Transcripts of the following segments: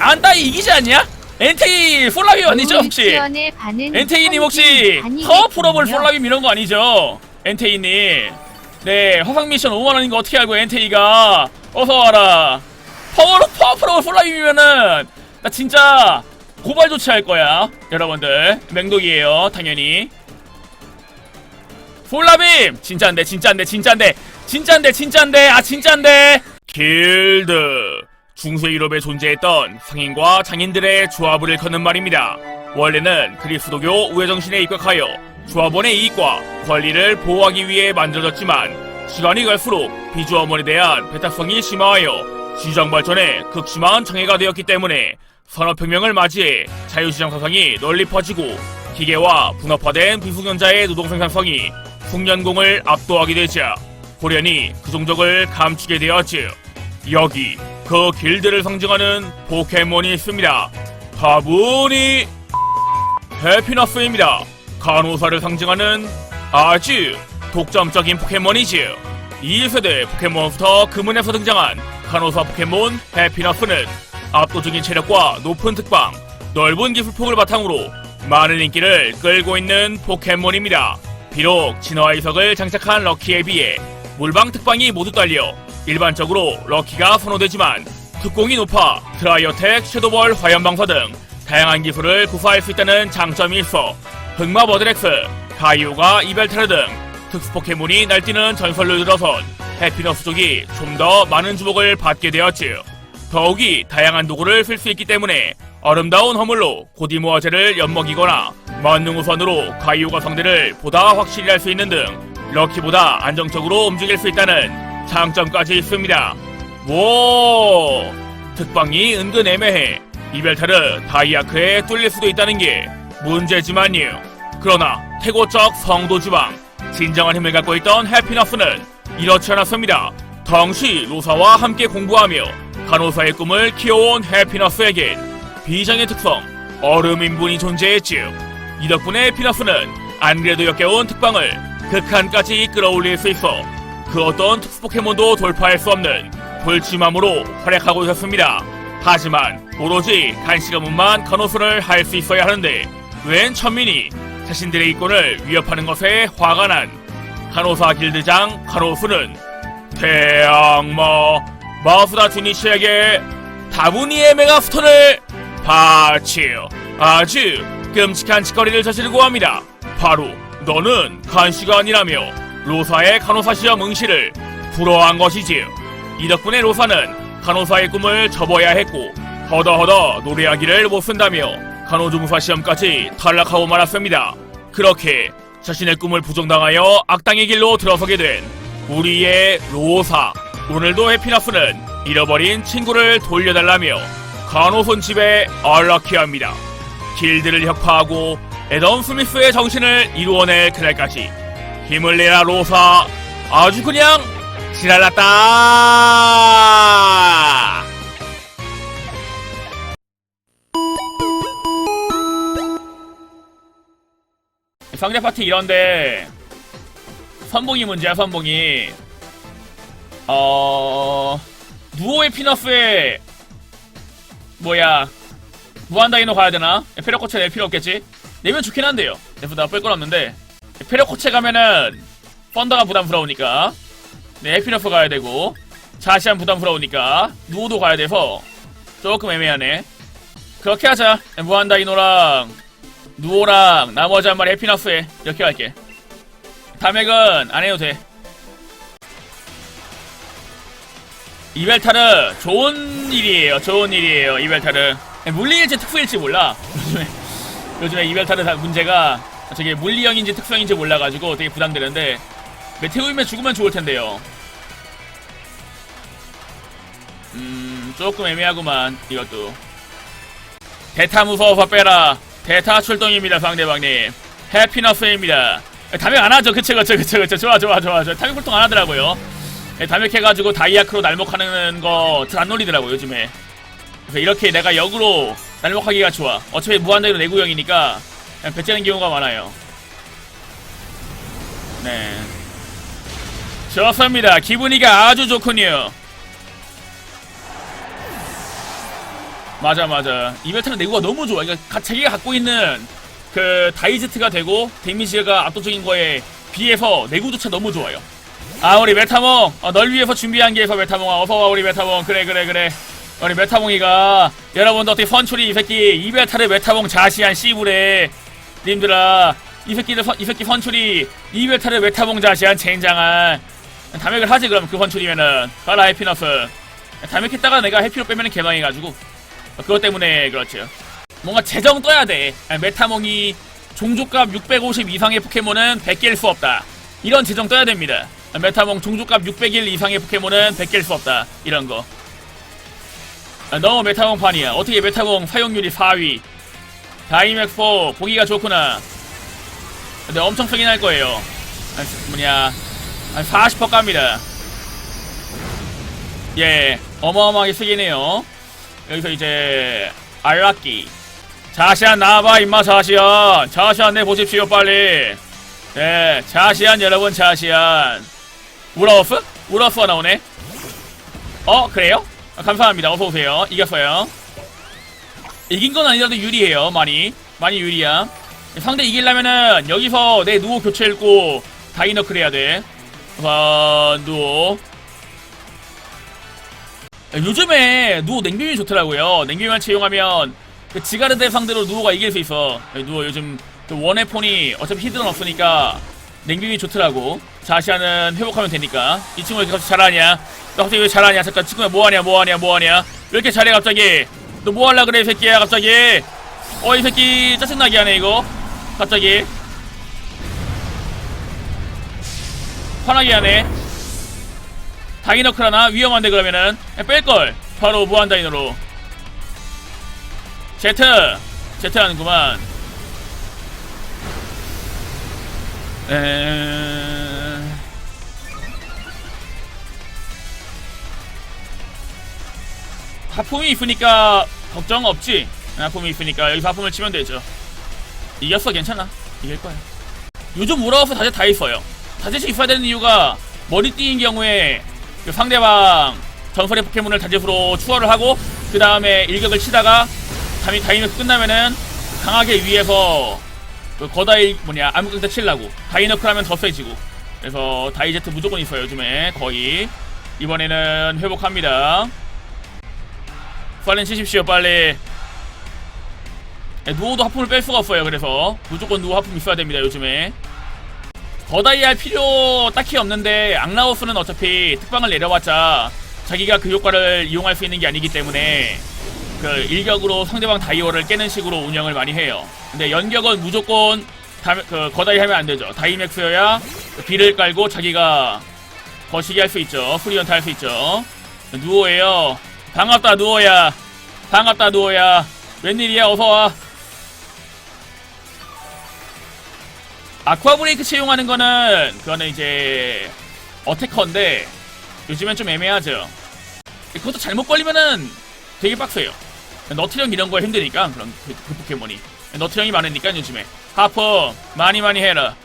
안따이 이기지 않냐? 엔테이 폴라빔 아니죠 혹시? 엔테이님 혹시 파워풀업을 폴라빔 이런 거 아니죠? 엔테이님. 네 화상 미션 5만원인 거 어떻게 알고 엔테이가? 어서 와라. 파워 파워풀업을 폴라빔이면은 나 진짜 고발 조치할 거야 여러분들. 맹독이에요 당연히. 폴라빔 진짜인데 진짜인데 진짜인데 진짜인데 진짜인데! 아 진짜인데! 길드 중세 유럽에 존재했던 상인과 장인들의 조합을 일컫는 말입니다. 원래는 그리스도교 우회정신에 입각하여 조합원의 이익과 권리를 보호하기 위해 만들어졌지만 시간이 갈수록 비조합원에 대한 배타성이 심화하여 시장 발전에 극심한 장애가 되었기 때문에 산업혁명을 맞이해 자유시장 사상이 널리 퍼지고 기계와 분업화된 비숙련자의 노동 생산성이 숙련공을 압도하게 되자 고련히 그 종족을 감추게 되었지. 여기 그 길드를 상징하는 포켓몬이 있습니다. 다분히 해피너스입니다. 간호사를 상징하는 아주 독점적인 포켓몬이지. 2세대 포켓몬스터 금은에서 등장한 간호사 포켓몬 해피너스는 압도적인 체력과 높은 특방, 넓은 기술폭을 바탕으로 많은 인기를 끌고 있는 포켓몬입니다. 비록 진화 이석을 장착한 럭키에 비해 물방 특방이 모두 딸려 일반적으로 럭키가 선호되지만 특공이 높아 트라이어텍, 섀도벌, 화염방사 등 다양한 기술을 구사할 수 있다는 장점이 있어 흑마 버드렉스, 가이오가 이벨타르 등 특수 포켓몬이 날뛰는 전설로 들어선 해피너스 쪽이 좀 더 많은 주목을 받게 되었지. 더욱이 다양한 도구를 쓸 수 있기 때문에 아름다운 허물로 고디모아제를 엿먹이거나 만능 우선으로 가이오가 상대를 보다 확실히 할 수 있는 등 럭키보다 안정적으로 움직일 수 있다는 장점까지 있습니다. 오 특방이 은근 애매해 이벨타르 다이아크에 뚫릴 수도 있다는 게 문제지만요. 그러나 태고적 성도 지방 진정한 힘을 갖고 있던 해피너스는 이렇지 않았습니다. 당시 로사와 함께 공부하며 간호사의 꿈을 키워온 해피너스에겐 비장의 특성 얼음 인분이 존재했지요. 이 덕분에 해피너스는 안 그래도 역겨운 특방을 극한까지 끌어올릴 수 있어 그 어떤 특수 포켓몬도 돌파할 수 없는 불침함으로 활약하고 있었습니다. 하지만 오로지 간시가문만 간호수를 할 수 있어야 하는데 웬 천민이 자신들의 이권을 위협하는 것에 화가 난 간호사 길드장 간호수는 태양마 마수다 주니치에게 다분히의 메가스톤을 바치요 아주 끔찍한 짓거리를 저지르고 합니다 바로 너는 간시가 아니라며 로사의 간호사 시험 응시를 불허한 것이지요 이 덕분에 로사는 간호사의 꿈을 접어야 했고 허더허더 노래하기를 못 쓴다며 간호조무사 시험까지 탈락하고 말았습니다. 그렇게 자신의 꿈을 부정당하여 악당의 길로 들어서게 된 우리의 로사. 오늘도 해피나스는 잃어버린 친구를 돌려달라며 간호손 집에 안락해합니다. 길드를 혁파하고 에덤 스미스의 정신을 이루어낼 그날까지 힘을 내라 로사. 아주 그냥 지랄났다. 상대 파티 이런데 선봉이 문제야 선봉이 어 누오의 피너스에 뭐야 무한다이노 가야 되나 페려코체 낼 필요 없겠지 내면 좋긴 한데요. 내부 나쁠 건 없는데. 페려코체 가면은 펀더가 부담스러우니까. 네 해피너스 가야 되고. 자시안 부담스러우니까. 누오도 가야 돼서 조금 애매하네. 그렇게 하자. 무한다이노랑. 누오랑 나머지 한 마리 해피너스에 이렇게 갈게. 다맥은 안 해도 돼. 이벨타르 좋은 일이에요. 좋은 일이에요 이벨타르. 물리일지 특수일지 몰라. 요즘에 요즘에 다 문제가 저게 물리형인지 특수형인지 몰라가지고 되게 부담되는데 메테오이면 죽으면 좋을 텐데요. 음 조금 애매하구만 이것도. 대타 무서워서 빼라. 대타 출동입니다 상대방님. 해피너스입니다. 담역 안 하죠? 그쵸 그쵸 그쵸 그쵸. 좋아 좋아 좋아 좋아. 담역 출동 안 하더라고요. 네, 담역해가지고 다이아크로 날먹하는 거잘안 놀리더라고 요즘에. 그래서 이렇게 내가 역으로 날먹하기가 좋아. 어차피 무한대로 내구형이니까 그냥 배째는 경우가 많아요. 네. 좋습니다. 기분이가 아주 좋군요. 맞아 맞아. 이베타는 내구가 너무 좋아. 그러니까 가- 자기가 갖고 있는 그 다이제트가 되고 데미지가 압도적인 거에 비해서 내구조차 너무 좋아요. 아 우리 메타몽. 어, 널 위해서 준비한 게 있어 메타몽아. 어서와 우리 메타몽. 그래 그래 그래 우리 메타몽이가 여러분들 어떻게 선출이 이 새끼 이베타를 메타몽 자시한 씨부래 님들아 이 새끼들 선- 이 새끼 선출이 이베타를 메타몽 자시한 젠장한 담액을 하지 그럼 그 선출이면은 가라 해피너스 담액했다가 내가 해피로 빼면은 개망해가지고 그것 때문에 그렇죠. 뭔가 재정 떠야 돼. 아니, 메타몽이 종족값 650 이상의 포켓몬은 100개일 수 없다. 이런 재정 떠야 됩니다. 메타몽 종족값 600일 이상의 포켓몬은 100개일 수 없다. 이런 거. 아, 너무 메타몽판이야. 어떻게 메타몽 사용률이 4위. 다이맥4 보기가 좋구나. 근데 엄청 세긴 할 거예요. 아, 뭐냐. 한 40% 갑니다. 예, 어마어마하게 세긴 해요. 여기서 이제 알라끼 자시안 나와봐 임마 자시안 자시안 내 보십시오 빨리 네 자시안 여러분 자시안 우라우스? 우라우스가 나오네 어 그래요? 아, 감사합니다. 어서오세요. 이겼어요. 이긴 건 아니라도 유리해요 많이. 많이 유리야. 상대 이기려면은 여기서 내 누호 교체 읽고 다이너클 해야 돼. 우선 누호 요즘에 누워 냉병이 좋더라고요. 냉병만 채용하면 그 지가르데 상대로 누워가 이길 수 있어. 누워 요즘 그 원의 폰이 어차피 히드는 없으니까 냉병이 좋더라고. 자시아는 회복하면 되니까. 이 친구 왜 이렇게 갑자기 잘하냐? 너 갑자기 왜 잘하냐? 잠깐 친구야 뭐하냐 뭐하냐 뭐하냐? 왜 이렇게 잘해 갑자기? 너 뭐하려 그래 이 새끼야 갑자기? 어 이 새끼 짜증나게 하네 이거. 갑자기. 화나게 하네. 다이너클 하나 위험한데 그러면은 뺄걸 바로 무한다이너로 제트 제트 하는구만 에... 하품이 있으니까 걱정 없지. 하품이 있으니까 여기서 하품을 치면 되죠. 이겼어 괜찮아. 이길 거야. 요즘 우라우스 다제 다 있어요. 다제씩 있어야 되는 이유가 머리띠인 경우에 그 상대방 전설의 포켓몬을 다제수로 추월을 하고 그 다음에 일격을 치다가 다이 다이너스 끝나면은 강하게 위에서 그 거다이 뭐냐 암흑강타 칠라고. 다이너클 하면 더 세지고. 그래서 다이제트 무조건 있어요 요즘에. 거의. 이번에는 회복합니다. 빨리 치십시오 빨리. 네, 누워도 하품을 뺄 수가 없어요 그래서. 무조건 누워 하품 있어야 됩니다 요즘에. 거다이 할 필요 딱히 없는데 악라우스는 어차피 특방을 내려봤자 자기가 그 효과를 이용할 수 있는 게 아니기 때문에 그 일격으로 상대방 다이어를 깨는 식으로 운영을 많이 해요. 근데 연격은 무조건 다, 그 거다이 하면 안 되죠. 다이맥스여야 비를 깔고 자기가 거시기 할 수 있죠. 프리언트 할수 있죠. 누워예요. 반갑다 누워야. 반갑다 누워야. 웬일이야 어서 와. 아쿠아 브레이크 채용하는 거는 그거는 이제 어태커인데 요즘엔 좀 애매하죠. 그것도 잘못 걸리면은 되게 빡세요. 너트령 이런 거에 힘드니까 그런 그, 그 포켓몬이 너트령이 많으니까 요즘에 하퍼 많이 많이 해라.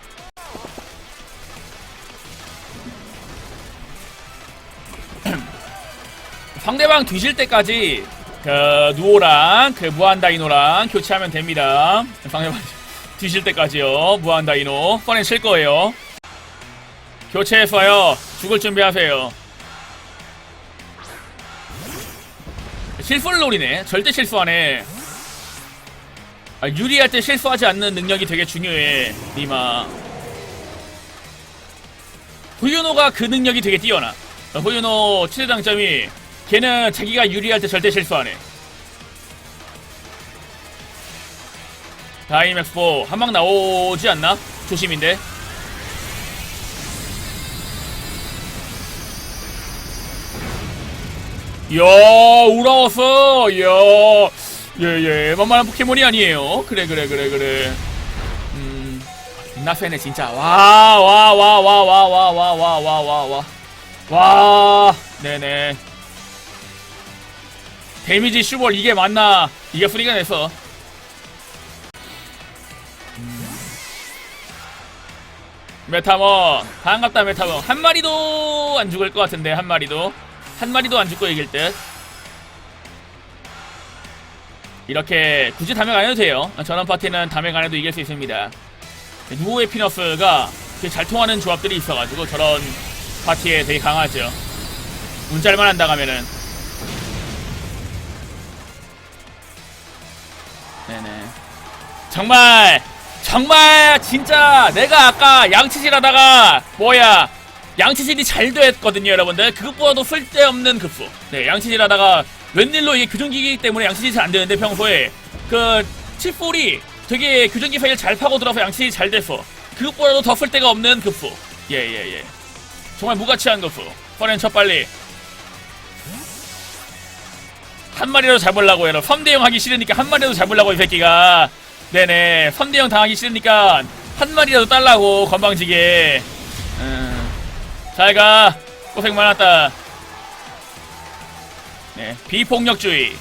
상대방 뒤질 때까지 그 누오랑 그 무한 다이노랑 교체하면 됩니다. 상대방 뒤질 때까지요. 무한 다이노 꺼내 칠 거예요. 교체했어요. 죽을 준비하세요. 실수를 노리네. 절대 실수 안 해. 아, 유리할 때 실수하지 않는 능력이 되게 중요해. 니마. 후유노가 그 능력이 되게 뛰어나. 어, 후유노 최대 장점이 걔는 자기가 유리할 때 절대 실수 안 해. 다이맥스4 한방 나오지 않나? 조심인데. 이야 우라웠어 이야 예예 만만한 포켓몬이 아니에요 그래 그래 그래 그래 음 존나 세네 진짜 와 와 와 와 와 와 와 와 와 와와 네네 데미지 슈벌 이게 맞나 이게 프리가 냈어 음. 메타몬 반갑다 메타몬 한 마리도 안 죽을 것 같은데 한 마리도 한 마리도 안 죽고 이길 듯. 이렇게 굳이 담액 안 해도 돼요. 전원 파티는 담액 안 해도 이길 수 있습니다. 누오의 피너스가 되게 잘 통하는 조합들이 있어가지고 저런 파티에 되게 강하죠. 운잘만 한다 가면은. 네네. 정말 정말 진짜 내가 아까 양치질 하다가 뭐야 양치질이 잘 됐거든요 여러분들. 그것보다도 쓸데없는 급수 네 양치질 하다가 웬일로 이게 교정기이기 때문에 양치질이 잘 안 되는데 평소에 그 칠볼이 되게 교정기 사이를 잘 파고 들어서 양치질이 잘 됐어 그것보다도 더 쓸데가 없는 급수 예예예. 정말 무가치한 급수 퍼렌 첫 빨리. 한 마리라도 잡으려고 해라. 3대0 하기 싫으니까 한 마리라도 잡으려고 이 새끼가. 네네. 3대0 당하기 싫으니까 한 마리라도 딸라고 건방지게. 음, 잘가. 고생 많았다. 네 비폭력주의.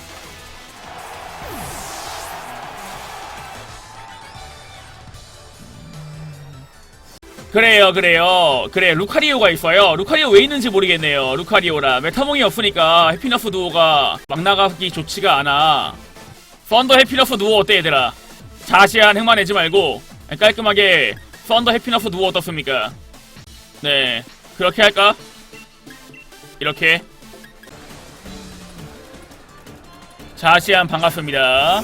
그래요 그래요. 그래 루카리오가 있어요. 루카리오 왜 있는지 모르겠네요 루카리오라. 메타몽이 없으니까 해피너스 두오가 막 나가기 좋지가 않아. 썬더 해피너스 두오 어때 얘들아? 자세한 흑만 내지 말고 깔끔하게 썬더 해피너스 두오 어떻습니까? 네 그렇게 할까? 이렇게. 자시안 반갑습니다.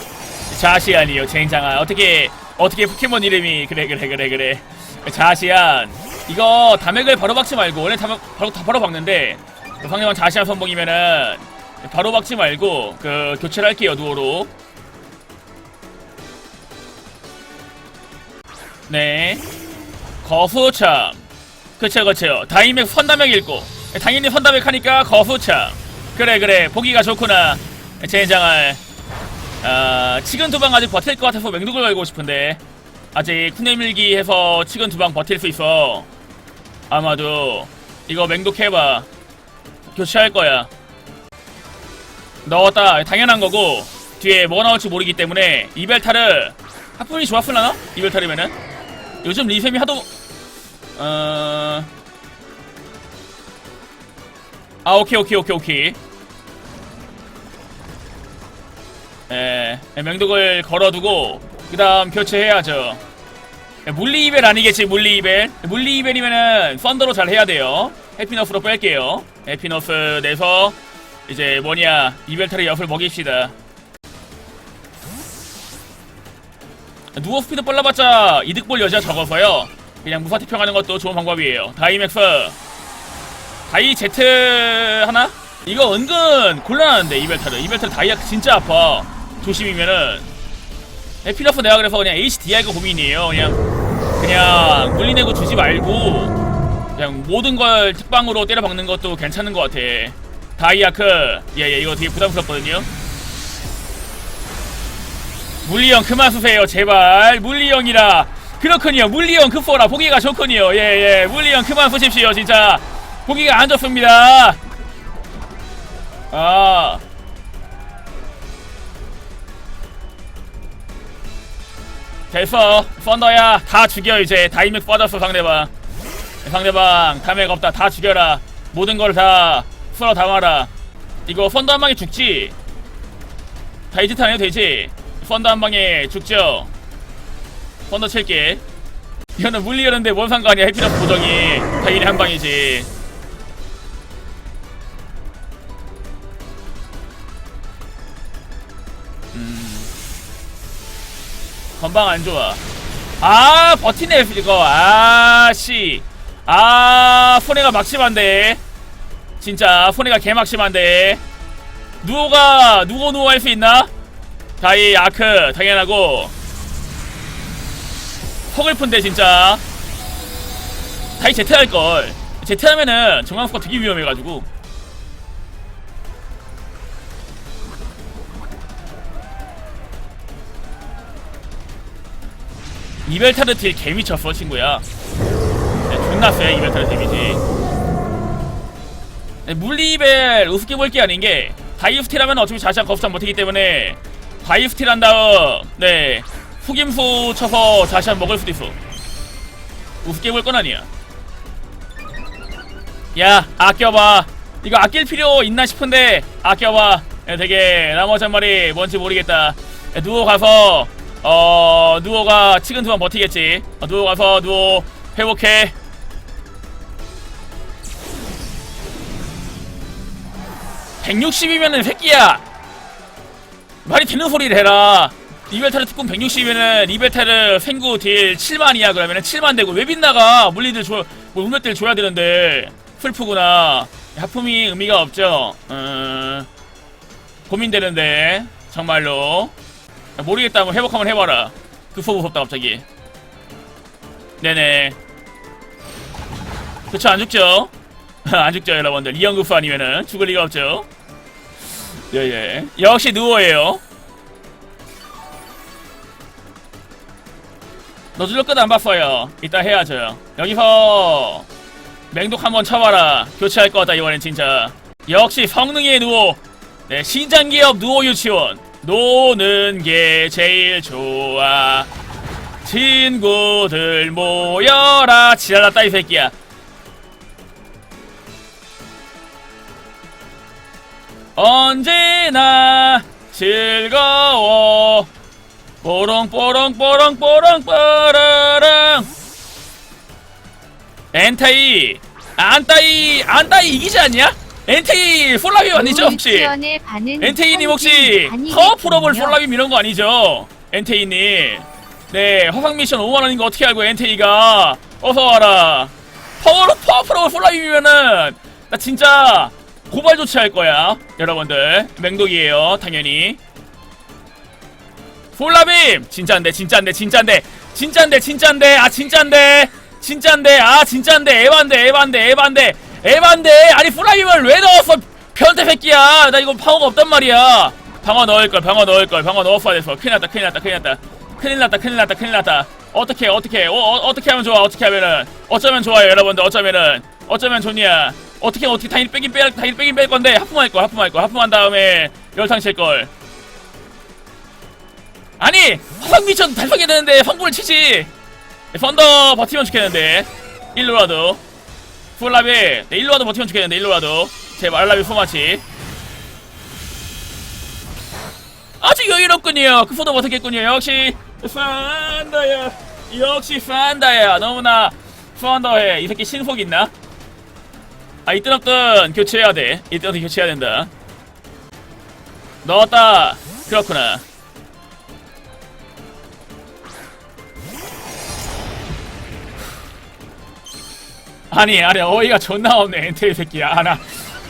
자시안이요 젠장아. 어떻게 어떻게 포켓몬 이름이 그래 그래 그래 그래. 자시안. 이거 담액을 바로 박지 말고 원래 담액 바로 다 바로 박는데 그 상대방 자시안 선봉이면은 바로 박지 말고 그 교체를 할게요 누오로. 네. 거fu참 그쵸 그쵸. 다이맥 선담액 읽고. 당연히 선담액 하니까 거fu참 그래 그래. 보기가 좋구나. 젠장을 아 치근 두 방 아직 버틸 것 같아서 맹독을 걸고 싶은데. 아직 쿠네밀기 해서 치근 두 방 버틸 수 있어. 아마도. 이거 맹독해봐. 교체할 거야. 넣었다. 당연한 거고. 뒤에 뭐 나올지 모르기 때문에 이벨타를. 하품이 좋았을라나? 이벨타르면은? 요즘 리셈이 하도 어... 아 오케이 오케이 오케이 오케이. 에, 맹독을 걸어두고 그 다음 교체해야죠. 물리 이벨 아니겠지 물리 이벨 물리 이벨이면은 썬더로 잘 해야 돼요. 해피너스로 뺄게요. 해피너스 내서 이제 뭐냐 이벨타를 옆을 먹입시다. 누워 스피드 빨라봤자 이득볼 여지가 적어서요 그냥 무사 티평하는 것도 좋은 방법이에요. 다이맥스. 다이 제트 하나? 이거 은근 곤란한데 이벨타르 이벨타르 다이아 진짜 아파. 조심이면은. 에피너프 내가 그래서 그냥 HDI가 고민이에요. 그냥 그냥 물리내고 주지 말고 그냥 모든 걸 특방으로 때려박는 것도 괜찮은 것 같아. 다이아크. 예예 이거 되게 부담스럽거든요. 물리형 그만 쓰세요 제발. 물리형이라 그렇군요. 물리형 급소라 보기가 좋군요. 예 예. 물리형 그만 쓰십시오. 진짜 보기가 안 좋습니다. 아. 됐어. 펀더야 다 죽여 이제. 다이맥 빠졌어 상대방. 상대방 담액 없다. 다 죽여라. 모든 걸다 쓸어 담아라. 이거 펀더 한 방에 죽지? 다이지트 안 해도 되지. 펀더 한 방에 죽죠 펀더 칠게 이거는 물리였는데 뭔 상관이야 해피너스 보정이 당연히 한 방이지 건방 안 좋아. 아, 버티네, 이거. 아, 씨. 아, 손해가 막심한데. 진짜, 손해가 개막심한데. 누호가, 누구 누호 할 수 있나? 다이, 아크, 당연하고. 허글픈데, 진짜. 다이 제트 할걸. 제트 하면은 정강수가 되게 위험해가지고. 이벨타르 딜 개미쳤어 친구야 네, 존나 쎄 이벨타르 데미지 네, 물리이벨 우습게 볼 게 아닌 게 다이프틸하면 어차피 자시한 거부장 못하기 때문에 다이프틸 한 다음 네 후김수 쳐서 자시한 먹을 수도 있어. 우습게 볼 건 아니야. 야 아껴봐. 이거 아낄 필요 있나 싶은데 아껴봐. 네, 되게 나머지 한 마리 뭔지 모르겠다. 네, 누워 가서 어 누워가 치근 두번 버티겠지. 어, 누워 가서 누워 회복해. (160이면은) 새끼야. 말이 되는 소리를 해라 리베타르 특군 160이면은 리베타르 생구 딜 7만이야 그러면은 7만 되고 왜 빗나가 물리들 줘, 뭐 물몇들 줘야 되는데 슬프구나. 하품이 의미가 없죠. 음, 고민되는데 정말로. 모르겠다. 뭐 회복 한번 해봐라. 그소 무섭다 갑자기. 네네. 그쵸 안 죽죠? 안 죽죠 여러분들. 이연급수 아니면은 죽을 리가 없죠? 예예. 역시 누워예요 너줄로 끝 안 봤어요. 이따 해야죠. 여기서 맹독 한번 쳐봐라. 교체할 것 같다 이번엔 진짜. 역시 성능의 누워 네 신장기업 누워 유치원. 노는 게 제일 좋아. 친구들 모여라 지랄났다 이 새끼야. 언제나 즐거워 뽀롱 뽀롱 뽀롱 뽀롱 뽀롱 엔테이 안따이 안따이 이기지 않냐? 엔테이 폴라비 아니죠 혹시? 엔테이님 혹시 아니겠군요. 파워 프로볼 폴라빔 이런 거 아니죠? 엔테이님 네 화상 미션 5만 원인 거 어떻게 알고 엔테이가 어서 와라 파워 파워 프로볼 폴라빔이면은 나 진짜 고발 조치할 거야 여러분들 맹독이에요 당연히 폴라빔! 진짜인데 진짜인데 진짜인데. 진짜인데 진짜인데. 아 진짜인데. 진짜인데. 아 진짜인데. 에반데 에반데 에반데. 에반데. 아니 폴라빔을 왜 넣었어 변태 새끼야? 나 이거 방어가 없단 말이야. 방어 넣을걸 방어 넣을걸. 방어 넣었어야 됐어 큰일 났다 큰일 났다 큰일 났다. 큰일 났다 큰일 났다 큰일 났다. 어떻게 어떻게? 어, 어, 어 떻게 하면 좋아? 어떻게 하면은? 어쩌면 좋아요 여러분들? 어쩌면은? 어쩌면 좋냐? 어떻게 어떻게 당연히 빼긴 빼 당연히 빼긴 뺄 건데 하품할 거 하품할 거 하품한 다음에 열탕 칠걸 아니 화상 미션 달성해야 되는데 성불을 치지. 펀더 버티면 좋겠는데. 일로라도. 풀라비. 네, 일로라도 버티면 좋겠는데 일로라도. 제발 라비 소마치. 아주 여유롭군요. 그 포도 버티겠군요. 역시 판다야. 역시 판다야. 너무나 판다해 이 새끼 신속 있나? 아 이뜬 없든 교체해야 돼. 이뜬 없든 교체해야 된다. 넣었다. 그렇구나 아니 아니 어이가 존나 없네 엔테이 새끼야. 아 나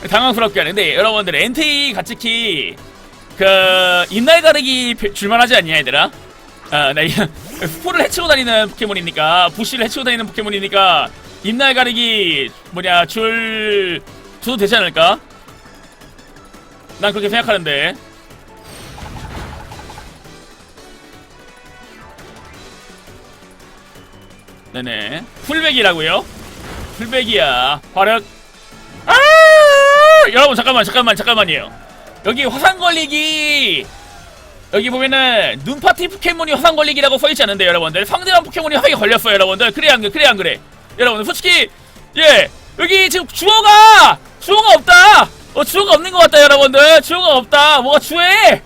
당황스럽게 하는데 여러분들 엔테이 가츠키 그 입날 가르기 표- 줄만하지 않냐 얘들아? 아나 스포를 해치고 다니는 포켓몬이니까 부시를 해치고 다니는 포켓몬이니까 입날 가르기 뭐냐 줄 줘도 되지 않을까? 난 그렇게 생각하는데. 네네. 풀백이라고요? 풀백이야. 화력. 아! 여러분 잠깐만 잠깐만 잠깐만요. 여기 화상 걸리기. 여기 보면은 눈파티 포켓몬이 화상 걸리기라고 써있지 않은데 여러분들? 상대방 포켓몬이 화상이 걸렸어요 여러분들. 그래 안 그래 그래 안 그래. 여러분들 솔직히 예. 여기 지금 주어가 주어가 없다. 어 주어가 없는 것 같다 여러분들. 주어가 없다. 뭐가 주해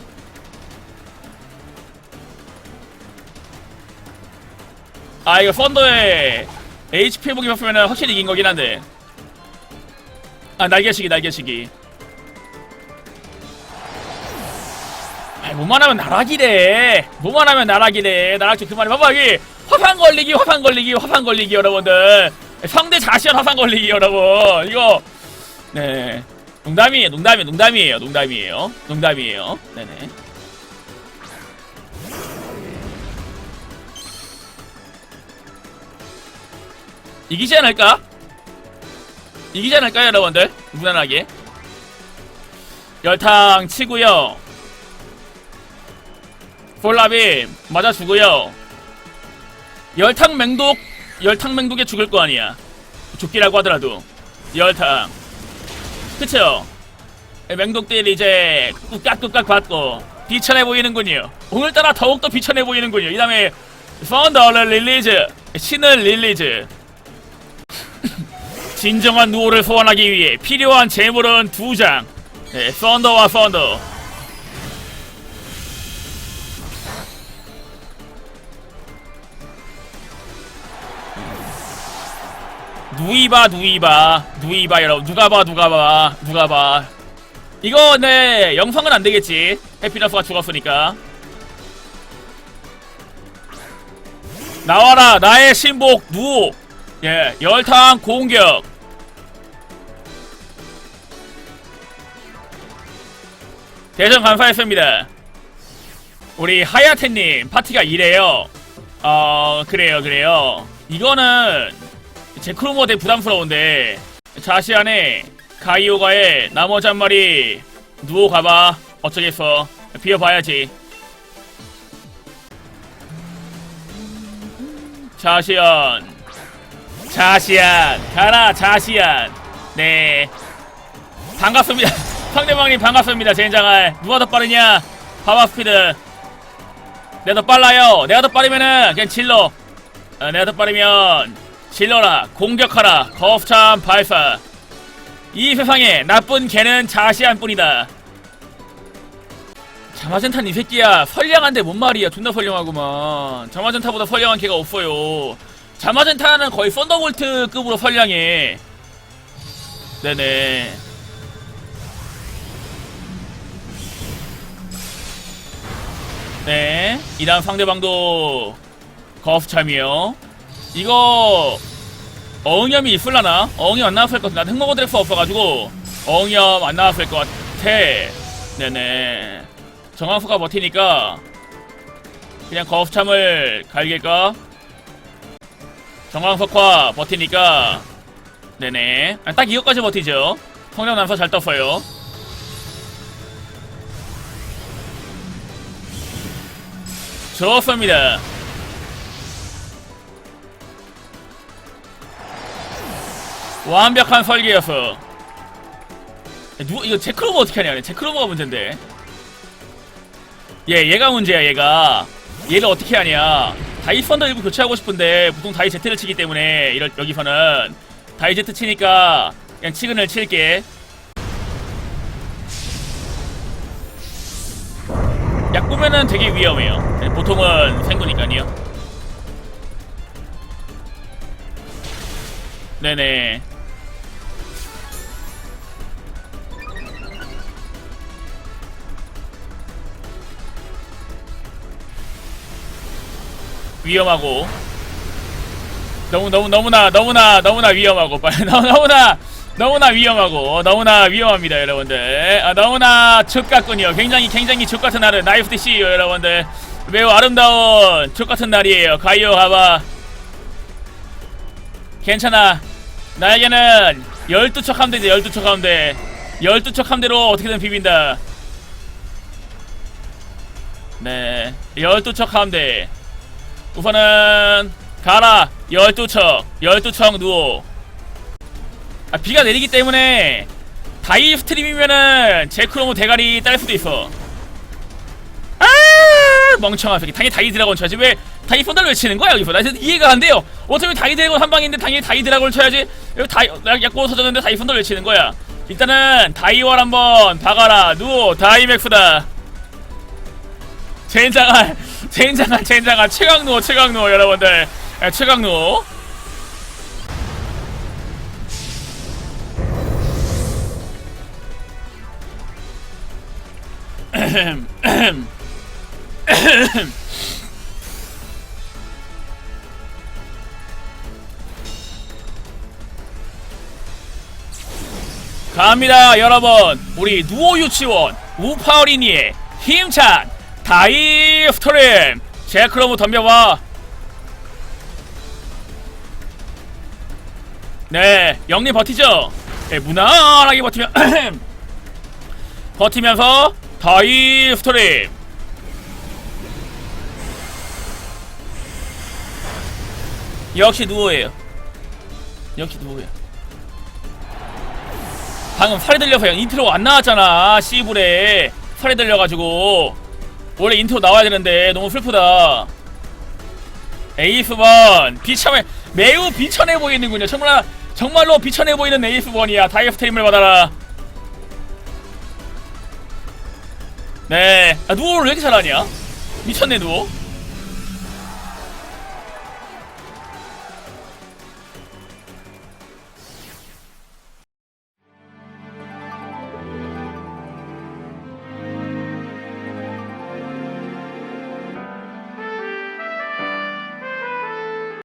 아 이거 펀더의 HP 회복이 봤으면 확실히 이긴 거긴 한데. 아 날개시기 날개시기. 아 뭐만 하면 나락이래. 뭐만 하면 나락이래. 나락지 그만해. 봐봐 여기 화상 걸리기 화상 걸리기 화상 걸리기 여러분들. 상대 자시한 화상 걸리기 여러분. 이거. 네. 농담이에요. 농담이 농담이에요. 농담이에요. 농담이에요. 네네 이기지 않을까? 이기지 않을까요 여러분들? 무난하게. 열탕 치고요. 폴라빔 맞아 주고요. 열탕 맹독 열탕 맹독에 죽을 거 아니야. 죽기라고 하더라도. 열탕. 그쵸? 맹독들 이제 꾹깍꾹깍 받고 비천해 보이는군요. 오늘따라 더욱더 비천해 보이는군요. 이 다음에 펀더 릴리즈 신을 릴리즈 진정한 누호를 소환하기 위해 필요한 재물은 두 장. 네, 썬더와 썬더. 누이바 누이바 누이바 여러분 누가 봐 누가 봐 누가 봐. 이거 네 영상은 안 되겠지. 해피너스가 죽었으니까. 나와라 나의 신복 누예 열탕 공격. 대전 감사했습니다. 우리 하야테님 파티가 이래요. 어 그래요 그래요. 이거는 제 크로모 대 부담스러운데 자시안에 가이오가의 나머지 한 마리 누워 가봐. 어쩌겠어. 비워봐야지. 자시안. 자시안. 가라 자시안. 네. 반갑습니다 상대방님 반갑습니다 젠장할 누가 더 빠르냐? 파워 스피드. 내가 더 빨라요. 내가 더 빠르면은 그냥 질러. 어, 내가 더 빠르면 질러라. 공격하라. 거ፍ참 발사. 이 세상에 나쁜 개는 자시안 뿐이다. 자마젠탄 이 새끼야 선량한데 뭔 말이야? 존나 선량하구만. 자마젠타보다 선량한 개가 없어요. 자마젠타는 거의 썬더볼트급으로 선량해. 네네 네 이 다음 상대방도 거프참이요. 이거 어응염이 있을라나? 어응염 안 나왔을 것 같아 난 흑먹어 드렉스 없어가지고 어응염 안 나왔을 것 같아. 네네. 정황수가 버티니까 그냥 거프참을 갈길까? 정황석화 버티니까 네네. 아, 딱 이것까지 버티죠. 성령 남서 잘 떴어요 좋습니다. 완벽한 설계였어 누 이거 제크로버 어떻게 하냐? 제크로버가 문제인데. 얘 얘가 문제야 얘가. 얘를 어떻게 하냐? 다이 펀더 일부 교체하고 싶은데 보통 다이 제트를 치기 때문에 이럴 여기서는. 다이 제트 치니까 그냥 치근을 칠게 약구면은 되게 위험해요. 보통은 생구니까요. 네네. 위험하고. 너무 너무 너무나 너무나 너무나 위험하고. 너무나 너무나 위험하고 너무나 위험합니다 여러분들. 아, 너무나 족같군요. 굉장히 굉장히 족같은 날은 나이프트 CEO 여러분들. 매우 아름다운 족같은 날이에요. 가이오 가봐. 괜찮아. 나에게는 12척 함대지 12척 함대 12척 함대로 어떻게든 비빈다. 네 12척 함대 우선은 가라. 12척 12척 누워 아, 비가 내리기 때문에 다이 스트림이면은 제크로모 대가리 딸 수도 있어. 아 멍청한 새끼. 당연히 다이 드라곤 쳐야지. 왜 다이 펀더를 외치는 거야 여기서? 나 이해가 안 돼요. 어차피 다이 드래곤 한 방인데 당연히 다이 드라곤을 쳐야지. 여기 다이 약- 약고 서졌는데 다이 펀더를 외치는 거야? 일단은 다이월 한번 박아라. 누워 다이맥스다. 젠장할 젠장할 젠장할 최강누워 최강누워 여러분들. 아, 최강누 갑니다 여러분. 우리 누오 유치원 우파어린이의 힘찬 다이 스트림 제크로무 덤벼봐. 네 영리 버티죠? 네, 무난하게 버티면 버티면서 다이 스트림 역시 누오예요? 역시 누오예요? 방금 살이 들려서 인트로 안 나왔잖아 씨불에 살이 들려가지고. 원래 인트로 나와야 되는데 너무 슬프다. 에이스번 비참해. 매우 비천해 보이는군요. 정말 정말로 비천해 보이는 에이스번이야. 다이어트 테임을 받아라 네. 아, 누오를 왜 이렇게 잘하냐? 미쳤네 누오